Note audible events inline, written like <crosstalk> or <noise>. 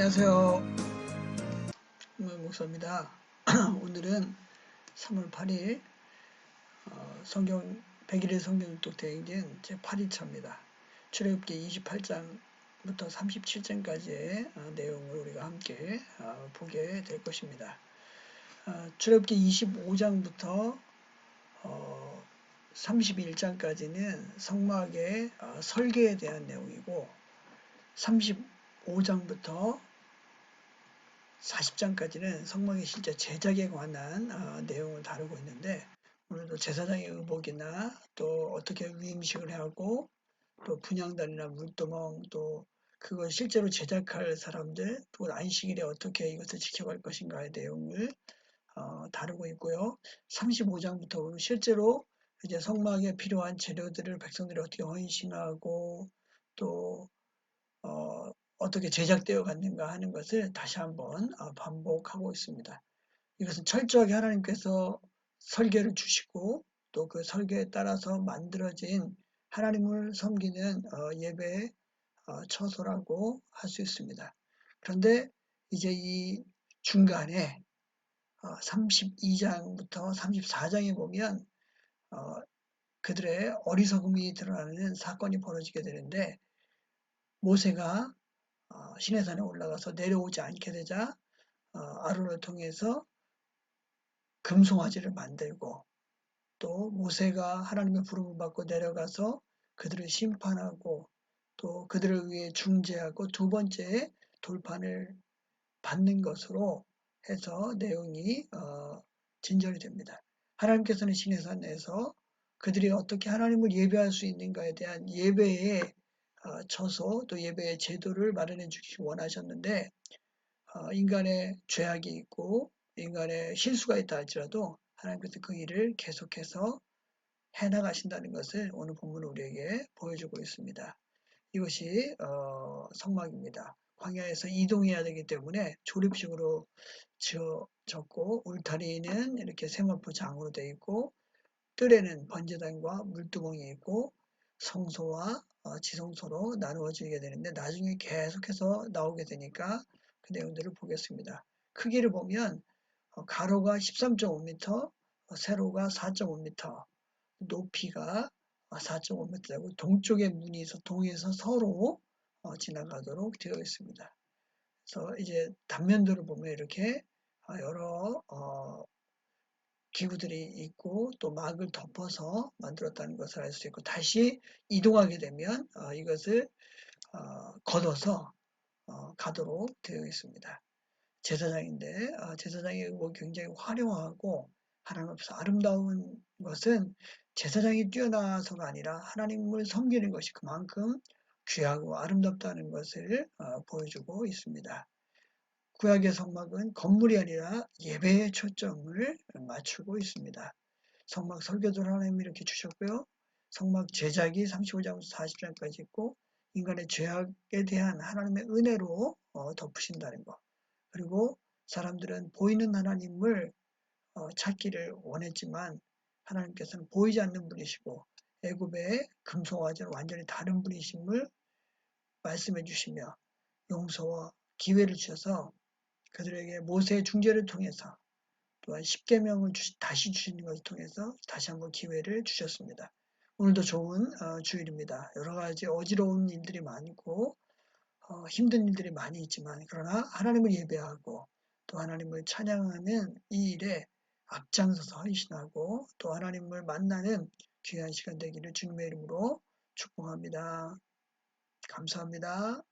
안녕하세요. 김문 목사입니다. <clears throat> 오늘은 3월 8일 어, 성경 100일의 성경 독 대행진 제 8일차입니다. 출애굽기 28장부터 37장까지의 어, 내용을 우리가 함께 어, 보게 될 것입니다. 어, 출애굽기 25장부터 31장까지는 성막의 어, 설계에 대한 내용이고 35장부터 40장까지는 성막의 실제 제작에 관한 어, 내용을 다루고 있는데 오늘도 제사장의 의복이나 또 어떻게 위임식을 하고 또 분양단이나 물두멍 또 그걸 실제로 제작할 사람들 또 안식일에 어떻게 이것을 지켜갈 것인가의 내용을 어, 다루고 있고요. 35장부터 실제로 이제 성막에 필요한 재료들을 백성들이 어떻게 헌신하고 또 어, 어떻게 제작되어 갔는가 하는 것을 다시 한번 어, 반복하고 있습니다. 이것은 철저하게 하나님께서 설계를 주시고 또 그 설계에 따라서 만들어진 하나님을 섬기는 어, 예배의 어, 처소라고 할 수 있습니다. 그런데 이제 이 중간에 32장부터 34장에 보면 그들의 어리석음이 드러나는 사건이 벌어지게 되는데 모세가 어, 시내산에 올라가서 내려오지 않게 되자 어, 아론을 통해서 금송아지를 만들고 또 모세가 하나님의 부름을 받고 내려가서 그들을 심판하고 또 그들을 위해 중재하고 두 번째 돌판을 받는 것으로 해서 내용이 어, 진전이 됩니다. 하나님께서는 시내산에서 그들이 어떻게 하나님을 예배할 수 있는가에 대한 예배의 어, 처소 또 예배의 제도를 마련해 주기 원하셨는데 어, 인간의 죄악이 있고 인간의 실수가 있다 할지라도 하나님께서 그 일을 계속해서 해나가신다는 것을 오늘 본문은 우리에게 보여주고 있습니다. 이것이 어, 성막입니다. 광야에서 이동해야 되기 때문에 조립식으로 지어졌고 울타리는 이렇게 세마포 장으로 되어 있고 뜰에는 번제단과 물두멍이 있고 성소와 어, 지성소로 나누어지게 되는데 나중에 계속해서 나오게 되니까 그 내용들을 보겠습니다. 크기를 보면 어, 가로가 13.5m, 어, 세로가 4.5m, 높이가 4.5m 되고 동쪽에 문이 있어 동에서 서로 지나가도록 되어 있습니다. 그래서 이제 단면도를 보면 이렇게 여러 기구들이 있고 또 막을 덮어서 만들었다는 것을 알 수 있고 다시 이동하게 되면 어, 이것을 어, 걷어서 어, 가도록 되어 있습니다. 제사장인데 어, 제사장의 의복이 굉장히 화려하고 하나님 앞에서 아름다운 것은 제사장이 뛰어나서가 아니라 하나님을 섬기는 것이 그만큼 귀하고 아름답다는 것을 어, 보여주고 있습니다. 구약의 성막은 건물이 아니라 예배에 초점을 맞추고 있습니다. 성막 설계도 하나님이 이렇게 주셨고요. 성막 제작이 35장부터 40장까지 있고 인간의 죄악에 대한 하나님의 은혜로 어, 덮으신다는 것. 그리고 사람들은 보이는 하나님을 어, 찾기를 원했지만 하나님께서는 보이지 않는 분이시고 애굽의 금송아지는 완전히 다른 분이심을 말씀해 주시며 용서와 기회를 주셔서 그들에게 모세의 중재를 통해서 또한 십계명을 다시 주시는 것을 통해서 다시 한번 기회를 주셨습니다. 오늘도 좋은 어, 주일입니다. 여러 가지 어지러운 일들이 많고 어, 힘든 일들이 많이 있지만 그러나 하나님을 예배하고 또 하나님을 찬양하는 이 일에 앞장서서 헌신하고 또 하나님을 만나는 귀한 시간 되기를 주님의 이름으로 축복합니다. 감사합니다.